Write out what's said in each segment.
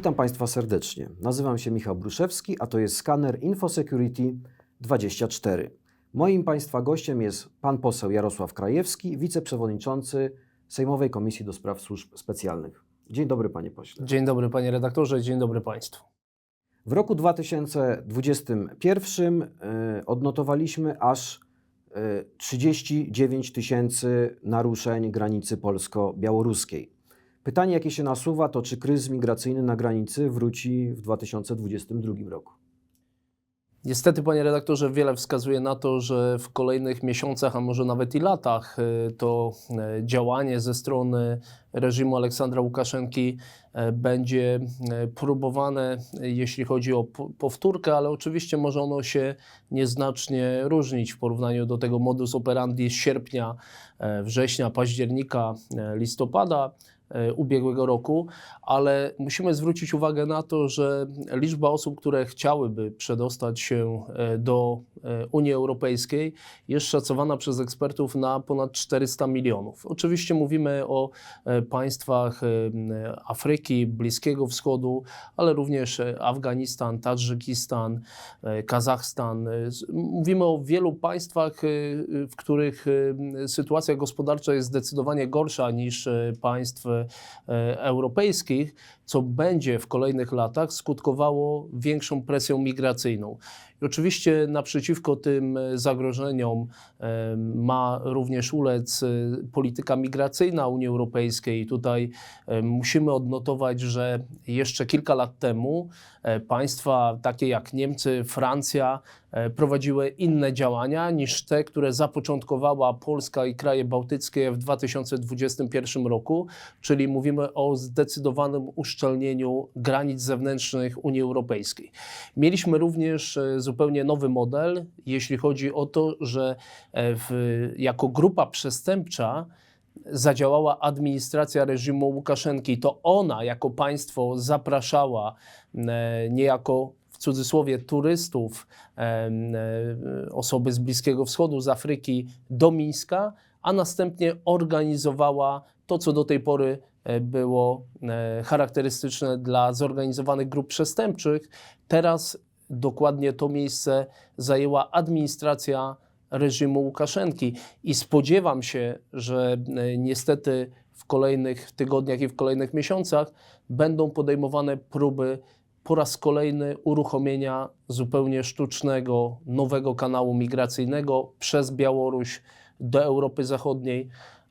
Witam Państwa serdecznie. Nazywam się Michał Bruszewski, a to jest skaner InfoSecurity 24. Moim Państwa gościem jest pan poseł Jarosław Krajewski, wiceprzewodniczący Sejmowej Komisji do Spraw Służb Specjalnych. Dzień dobry, panie pośle. Dzień dobry panie redaktorze, dzień dobry państwu. W roku 2021 y, odnotowaliśmy aż y, 39 tysięcy naruszeń granicy polsko-białoruskiej. Pytanie, jakie się nasuwa, to czy kryzys migracyjny na granicy wróci w 2022 roku? Niestety, panie redaktorze, wiele wskazuje na to, że w kolejnych miesiącach, a może nawet i latach, y, to y, działanie ze strony reżimu Aleksandra Łukaszenki y, będzie próbowane, jeśli chodzi o po- powtórkę, ale oczywiście może ono się nieznacznie różnić w porównaniu do tego modus operandi z sierpnia, e, września, października, e, listopada e, ubiegłego roku, ale musimy zwrócić uwagę na to, że liczba osób, które chciałyby przedostać się e, do e, Unii Europejskiej jest szacowana przez ekspertów na ponad 400 milionów. Oczywiście mówimy o e, państwach e, Afryki, Bliskiego Wschodu, ale również e, Afganistan, Tadżykistan, e, Kazachstan. E, Mówimy o wielu państwach, e, w których e, sytuacja gospodarcza jest zdecydowanie gorsza niż e, państw e, europejskich, co będzie w kolejnych latach skutkowało większą presją migracyjną. I oczywiście naprzeciwko tym e, zagrożeniom e, ma również ulec e, polityka migracyjna Unii Europejskiej. Tutaj musimy odnotować, że jeszcze kilka lat temu państwa takie jak Niemcy, Francja prowadziły inne działania niż te, które zapoczątkowała Polska i kraje bałtyckie w 2021 roku, czyli mówimy o zdecydowanym uszczelnieniu granic zewnętrznych Unii Europejskiej. Mieliśmy również e, zupełnie nowy model, jeśli chodzi o to, że e, w, jako grupa przestępcza zadziałała administracja reżimu Łukaszenki. To ona jako państwo zapraszała e, niejako w cudzysłowie turystów, osoby z Bliskiego Wschodu, z Afryki do Mińska, a następnie organizowała to, co do tej pory było e, charakterystyczne dla zorganizowanych grup przestępczych. Teraz dokładnie to miejsce zajęła administracja reżimu Łukaszenki i spodziewam się, że e, niestety w kolejnych tygodniach i w kolejnych miesiącach będą podejmowane próby po raz kolejny uruchomienia zupełnie sztucznego, nowego kanału migracyjnego przez Białoruś do Europy Zachodniej,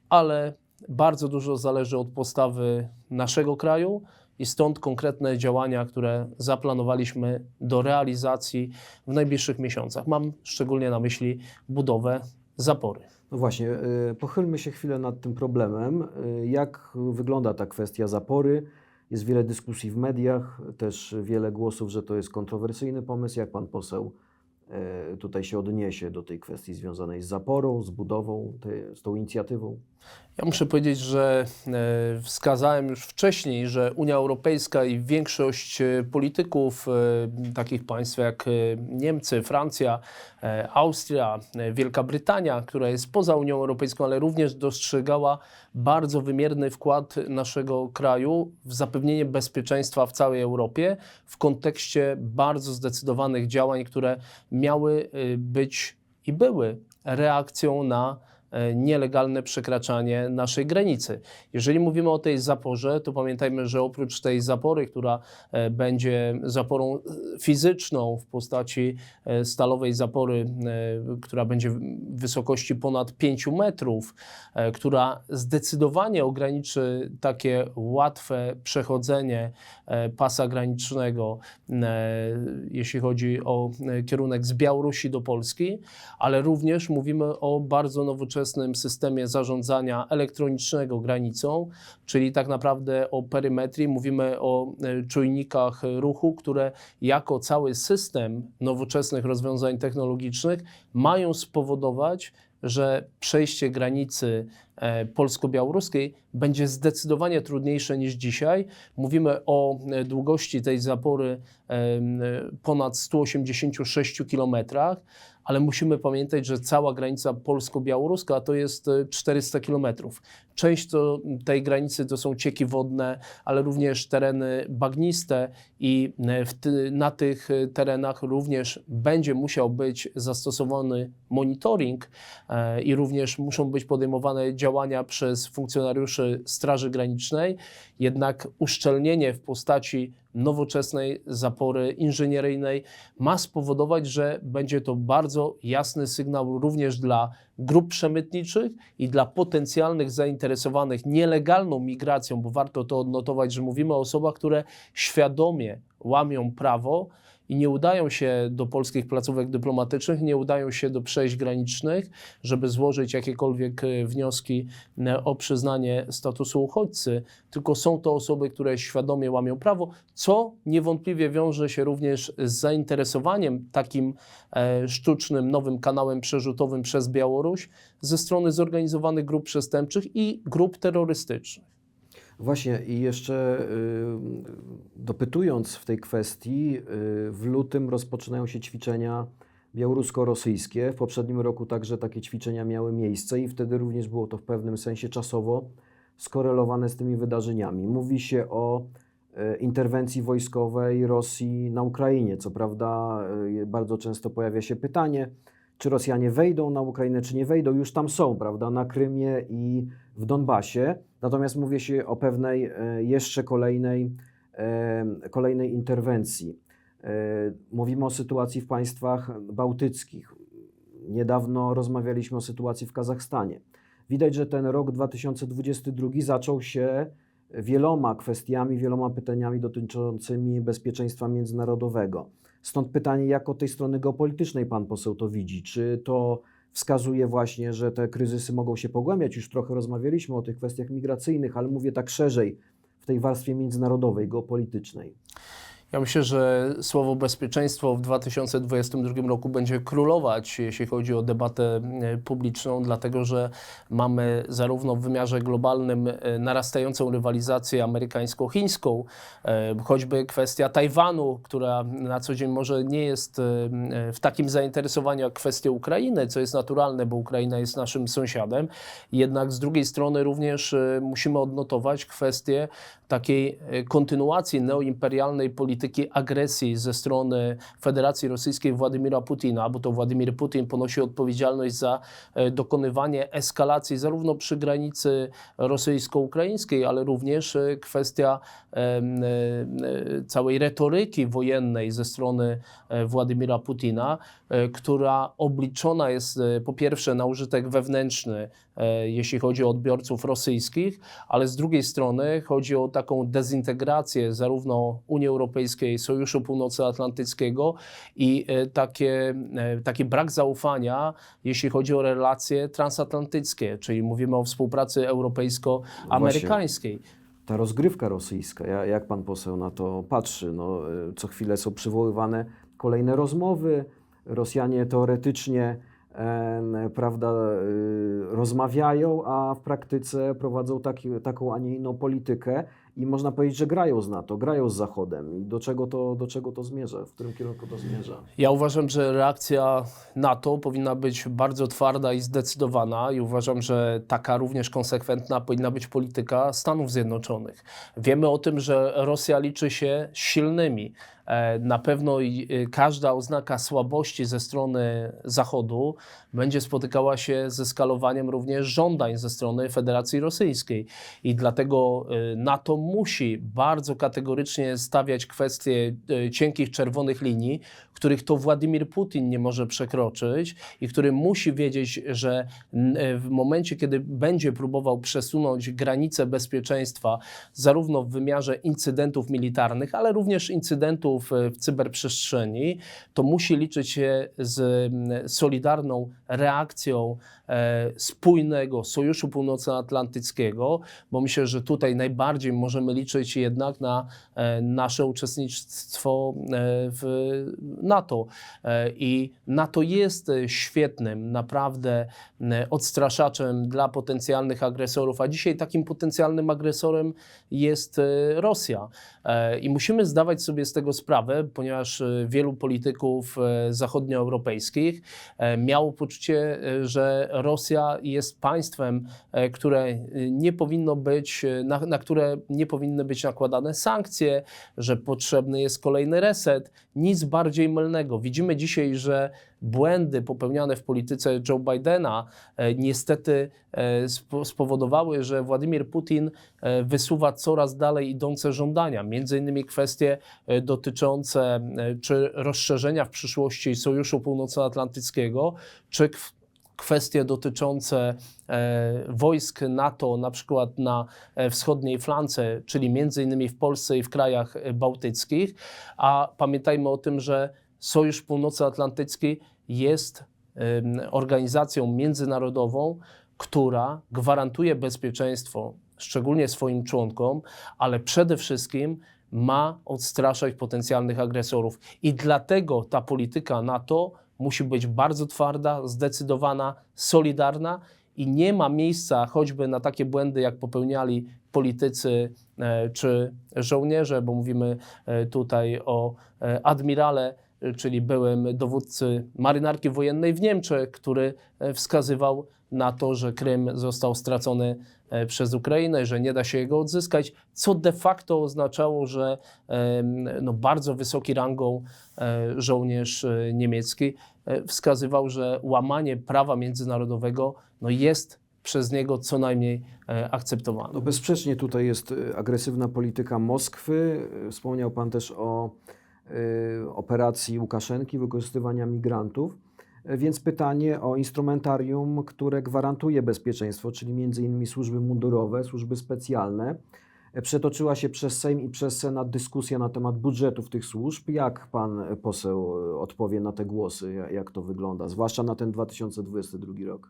ale bardzo dużo zależy od postawy naszego kraju i stąd konkretne działania, które zaplanowaliśmy do realizacji w najbliższych miesiącach. Mam szczególnie na myśli budowę zapory. No właśnie, y, pochylmy się chwilę nad tym problemem. Y, Jak wygląda ta kwestia zapory? Jest wiele dyskusji w mediach, też wiele głosów, że to jest kontrowersyjny pomysł. Jak pan poseł tutaj się odniesie do tej kwestii związanej z zaporą, z budową, z tą inicjatywą? Ja muszę powiedzieć, że e, wskazałem już wcześniej, że Unia Europejska i większość e, polityków e, takich państw jak e, Niemcy, Francja, e, Austria, e, Wielka Brytania, która jest poza Unią Europejską, ale również dostrzegała bardzo wymierny wkład naszego kraju w zapewnienie bezpieczeństwa w całej Europie w kontekście bardzo zdecydowanych działań, które miały e, być i były reakcją na nielegalne przekraczanie naszej granicy. Jeżeli mówimy o tej zaporze, to pamiętajmy, że oprócz tej zapory, która e, będzie zaporą e, fizyczną w postaci e, stalowej zapory, e, która będzie w wysokości ponad 5 metrów, e, która zdecydowanie ograniczy takie łatwe przechodzenie e, pasa granicznego, e, jeśli chodzi o e, kierunek z Białorusi do Polski, ale również mówimy o bardzo nowoczesnym systemie zarządzania elektronicznego granicą, czyli tak naprawdę o perymetrii, mówimy o e, czujnikach ruchu, które jako cały system nowoczesnych rozwiązań technologicznych mają spowodować, że przejście granicy polsko-białoruskiej będzie zdecydowanie trudniejsze niż dzisiaj. Mówimy o e, długości tej zapory e, ponad 186 kilometrach, ale musimy pamiętać, że cała granica polsko-białoruska to jest e, 400 kilometrów. Część to, tej granicy to są cieki wodne, ale również tereny bagniste i e, ty, na tych e, terenach również będzie musiał być zastosowany monitoring e, i również muszą być podejmowane działania przez funkcjonariuszy Straży Granicznej, jednak uszczelnienie w postaci nowoczesnej zapory inżynieryjnej ma spowodować, że będzie to bardzo jasny sygnał również dla grup przemytniczych i dla potencjalnych zainteresowanych nielegalną migracją, bo warto to odnotować, że mówimy o osobach, które świadomie łamią prawo i nie udają się do polskich placówek dyplomatycznych, nie udają się do przejść granicznych, żeby złożyć jakiekolwiek e, wnioski e, o przyznanie statusu uchodźcy, tylko są to osoby, które świadomie łamią prawo, co niewątpliwie wiąże się również z zainteresowaniem takim e, sztucznym, nowym kanałem przerzutowym przez Białoruś ze strony zorganizowanych grup przestępczych i grup terrorystycznych. Właśnie i jeszcze y, dopytując w tej kwestii, y, w lutym rozpoczynają się ćwiczenia białorusko-rosyjskie. W poprzednim roku także takie ćwiczenia miały miejsce i wtedy również było to w pewnym sensie czasowo skorelowane z tymi wydarzeniami. Mówi się o y, interwencji wojskowej Rosji na Ukrainie. Co prawda bardzo często pojawia się pytanie, czy Rosjanie wejdą na Ukrainę, czy nie wejdą. Już tam są, prawda, na Krymie i w Donbasie. Natomiast mówi się o pewnej e, jeszcze kolejnej, e, kolejnej interwencji. E, Mówimy o sytuacji w państwach bałtyckich. Niedawno rozmawialiśmy o sytuacji w Kazachstanie. Widać, że ten rok 2022 zaczął się wieloma kwestiami, wieloma pytaniami dotyczącymi bezpieczeństwa międzynarodowego. Stąd pytanie, jak od tej strony geopolitycznej pan poseł to widzi? Czy to wskazuje właśnie, że te kryzysy mogą się pogłębiać? Już trochę rozmawialiśmy o tych kwestiach migracyjnych, ale mówię tak szerzej w tej warstwie międzynarodowej, geopolitycznej. Ja myślę, że słowo bezpieczeństwo w 2022 roku będzie królować, jeśli chodzi o debatę e, publiczną, dlatego że mamy zarówno w wymiarze globalnym e, narastającą rywalizację amerykańsko-chińską, e, choćby kwestia Tajwanu, która na co dzień może nie jest w takim zainteresowaniu jak kwestia Ukrainy, co jest naturalne, bo Ukraina jest naszym sąsiadem. Jednak z drugiej strony również musimy odnotować kwestię takiej kontynuacji neoimperialnej polityki agresji ze strony Federacji Rosyjskiej Władimira Putina, bo to Władimir Putin ponosi odpowiedzialność za e, dokonywanie eskalacji zarówno przy granicy rosyjsko-ukraińskiej, ale również e, kwestia e, całej retoryki wojennej ze strony Władimira Putina, która obliczona jest po pierwsze na użytek wewnętrzny, jeśli chodzi o odbiorców rosyjskich, ale z drugiej strony chodzi o taką dezintegrację zarówno Unii Europejskiej, Sojuszu Północnoatlantyckiego i e, takie, e, taki brak zaufania, jeśli chodzi o relacje transatlantyckie, czyli mówimy o współpracy europejsko-amerykańskiej. Ta rozgrywka rosyjska, ja- jak pan poseł na to patrzy? No, e, co chwilę są przywoływane kolejne rozmowy. Rosjanie teoretycznie prawda, y, rozmawiają, a w praktyce prowadzą taki, taką, a nie inną politykę i można powiedzieć, że grają z NATO, grają z Zachodem. I do czego to, do czego to zmierza? W którym kierunku to zmierza? Ja uważam, że reakcja NATO powinna być bardzo twarda i zdecydowana i uważam, że taka również konsekwentna powinna być polityka Stanów Zjednoczonych. Wiemy o tym, że Rosja liczy się silnymi. E, Na pewno y, każda oznaka słabości ze strony Zachodu będzie spotykała się ze skalowaniem również żądań ze strony Federacji Rosyjskiej. I dlatego y, NATO musi bardzo kategorycznie stawiać kwestie y, cienkich czerwonych linii, których to Władimir Putin nie może przekroczyć i który musi wiedzieć, że e, w momencie, kiedy będzie próbował przesunąć granice bezpieczeństwa, zarówno w wymiarze incydentów militarnych, ale również incydentów w cyberprzestrzeni, to musi liczyć się z solidarną reakcją e, spójnego Sojuszu Północnoatlantyckiego, bo myślę, że tutaj najbardziej możemy liczyć jednak na e, nasze uczestnictwo e, w NATO. I NATO jest świetnym, naprawdę odstraszaczem dla potencjalnych agresorów, a dzisiaj takim potencjalnym agresorem jest Rosja. I musimy zdawać sobie z tego sprawę, ponieważ wielu polityków zachodnioeuropejskich miało poczucie, e, że Rosja jest państwem, e, które e, nie powinno być, na, na które nie powinny być nakładane sankcje, że potrzebny jest kolejny reset. Nic bardziej mylnego. Widzimy dzisiaj, że błędy popełniane w polityce Joe Bidena e, niestety e, spo- spowodowały, że Władimir Putin e, wysuwa coraz dalej idące żądania, między innymi kwestie dotyczące czy rozszerzenia w przyszłości Sojuszu Północnoatlantyckiego, czy kw- kwestie dotyczące wojsk NATO, na przykład na wschodniej flance, czyli między innymi w Polsce i w krajach bałtyckich, a pamiętajmy o tym, że Sojusz Północnoatlantycki jest em, organizacją międzynarodową, która gwarantuje bezpieczeństwo, szczególnie swoim członkom, ale przede wszystkim ma odstraszać potencjalnych agresorów. I dlatego ta polityka NATO musi być bardzo twarda, zdecydowana, solidarna i nie ma miejsca choćby na takie błędy, jak popełniali politycy e, czy żołnierze, bo mówimy e, tutaj o e, admirale, czyli byłym dowódcy marynarki wojennej w Niemczech, który e, wskazywał na to, że Krym został stracony e, przez Ukrainę, że nie da się jego odzyskać, co de facto oznaczało, że no, bardzo wysoki rangą e, żołnierz niemiecki wskazywał, że łamanie prawa międzynarodowego no, jest przez niego co najmniej akceptowane. No bezsprzecznie tutaj jest agresywna polityka Moskwy. Wspomniał Pan też o operacji Łukaszenki, wykorzystywania migrantów. Y, Więc pytanie o instrumentarium, które gwarantuje bezpieczeństwo, czyli innymi służby mundurowe, służby specjalne. Y, Przetoczyła się przez Sejm i przez Senat dyskusja na temat budżetów tych służb. Jak Pan y, poseł y, odpowie na te głosy? Ja- Jak to wygląda? Zwłaszcza na ten 2022 rok.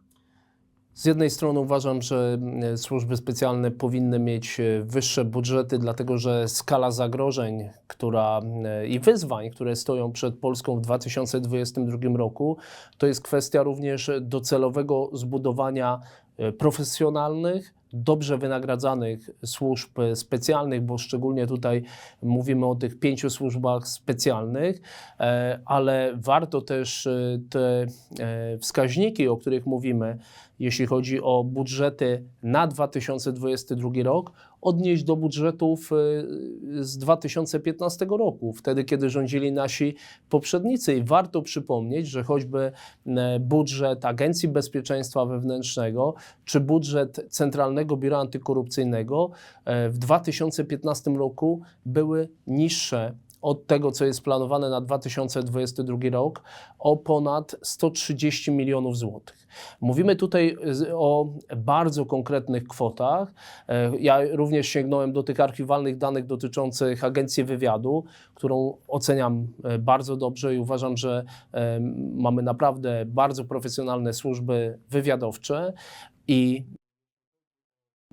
Z jednej strony uważam, że mm, służby specjalne powinny mieć e, wyższe budżety, dlatego że skala zagrożeń która, e, i wyzwań, które stoją przed Polską w 2022 roku, to jest kwestia również docelowego zbudowania e, profesjonalnych, dobrze wynagradzanych służb specjalnych, bo szczególnie tutaj mówimy o tych pięciu służbach specjalnych, e, ale warto też e, te e, wskaźniki, o których mówimy, jeśli chodzi o budżety na 2022 rok, odnieść do budżetów e, z 2015 roku, wtedy kiedy rządzili nasi poprzednicy. I warto przypomnieć, że choćby e, budżet Agencji Bezpieczeństwa Wewnętrznego czy budżet Centralnego Biura Antykorupcyjnego e, w 2015 roku były niższe od tego, co jest planowane na 2022 rok, o ponad 130 milionów złotych. Mówimy tutaj z- o bardzo konkretnych kwotach. E, Ja również sięgnąłem do tych archiwalnych danych dotyczących Agencji Wywiadu, którą oceniam e, bardzo dobrze i uważam, że e, mamy naprawdę bardzo profesjonalne służby wywiadowcze i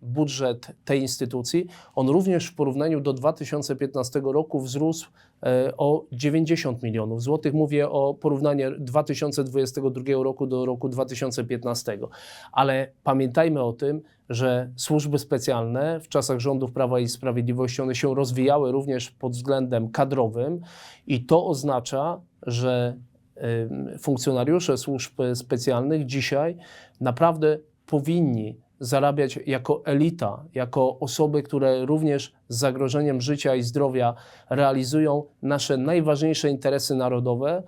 budżet tej instytucji, on również w porównaniu do 2015 roku wzrósł e, o 90 milionów złotych. Mówię o porównaniu 2022 roku do roku 2015. Ale pamiętajmy o tym, że służby specjalne w czasach rządów Prawa i Sprawiedliwości one się rozwijały również pod względem kadrowym i to oznacza, że funkcjonariusze służb specjalnych dzisiaj naprawdę powinni zarabiać jako elita, jako osoby, które również z zagrożeniem życia i zdrowia realizują nasze najważniejsze interesy narodowe.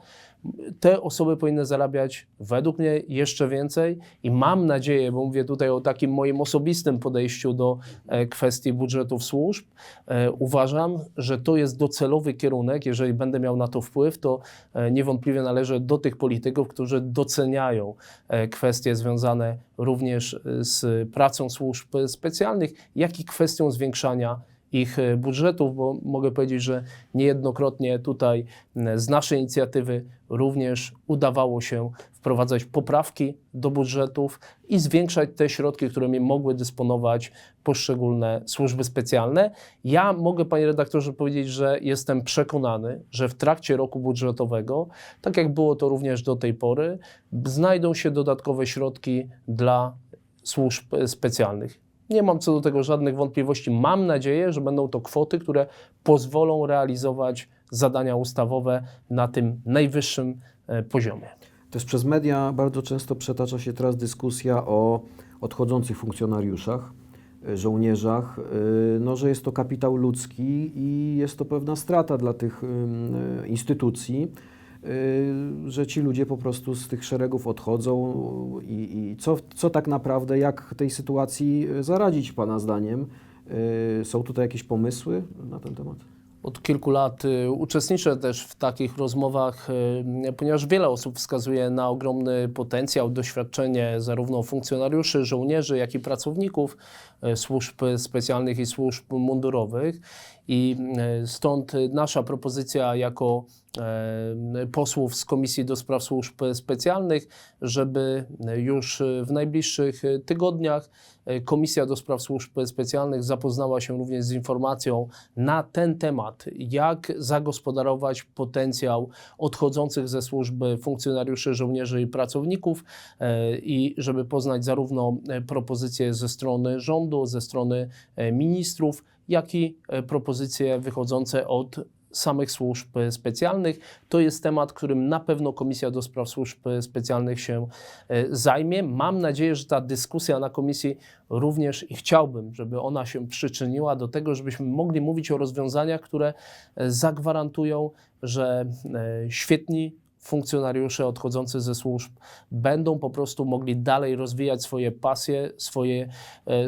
Te osoby powinny zarabiać według mnie jeszcze więcej i mam nadzieję, bo mówię tutaj o takim moim osobistym podejściu do e, kwestii budżetów służb, e, uważam, że to jest docelowy kierunek. Jeżeli będę miał na to wpływ, to e, niewątpliwie należę do tych polityków, którzy doceniają kwestie związane również z pracą służb specjalnych, jak i kwestią zwiększania ich e, budżetów, bo mogę powiedzieć, że niejednokrotnie tutaj z naszej inicjatywy również udawało się wprowadzać poprawki do budżetów i zwiększać te środki, którymi mogły dysponować poszczególne służby specjalne. Ja mogę, panie redaktorze, powiedzieć, że jestem przekonany, że w trakcie roku budżetowego, tak jak było to również do tej pory, znajdą się dodatkowe środki dla służb specjalnych. Nie mam co do tego żadnych wątpliwości. Mam nadzieję, że będą to kwoty, które pozwolą realizować zadania ustawowe na tym najwyższym e, poziomie. Też przez media bardzo często przetacza się teraz dyskusja o odchodzących funkcjonariuszach, y, żołnierzach, y, no, że jest to kapitał ludzki i jest to pewna strata dla tych instytucji, że ci ludzie po prostu z tych szeregów odchodzą i, i co, co tak naprawdę, jak tej sytuacji y, zaradzić Pana zdaniem? Y, Są tutaj jakieś pomysły na ten temat? Od kilku lat y, uczestniczę też w takich rozmowach, y, ponieważ wiele osób wskazuje na ogromny potencjał, doświadczenie zarówno funkcjonariuszy, żołnierzy, jak i pracowników y, służb specjalnych i służb mundurowych. I stąd nasza propozycja jako posłów z Komisji do Spraw Służb Specjalnych, żeby już w najbliższych tygodniach Komisja do Spraw Służb Specjalnych zapoznała się również z informacją na ten temat, jak zagospodarować potencjał odchodzących ze służby funkcjonariuszy, żołnierzy i pracowników e, i żeby poznać zarówno e, propozycje ze strony rządu, ze strony e, ministrów, jak i e, propozycje wychodzące od samych służb specjalnych. To jest temat, którym na pewno Komisja do Spraw Służb Specjalnych się e, zajmie. Mam nadzieję, że ta dyskusja na komisji również i chciałbym, żeby ona się przyczyniła do tego, żebyśmy mogli mówić o rozwiązaniach, które e, zagwarantują, że e, świetni funkcjonariusze odchodzący ze służb będą po prostu mogli dalej rozwijać swoje pasje, swoje,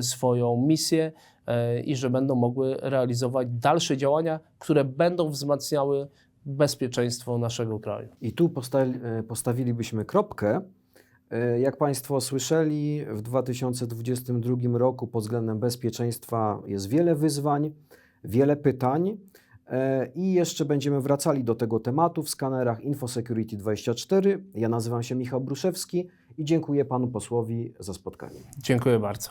swoją misję i że będą mogły realizować dalsze działania, które będą wzmacniały bezpieczeństwo naszego kraju. I tu e, postawilibyśmy kropkę. E, Jak Państwo słyszeli, w 2022 roku pod względem bezpieczeństwa jest wiele wyzwań, wiele pytań e, i jeszcze będziemy wracali do tego tematu w skanerach InfoSecurity24. Ja nazywam się Michał Bruszewski i dziękuję Panu posłowi za spotkanie. Dziękuję bardzo.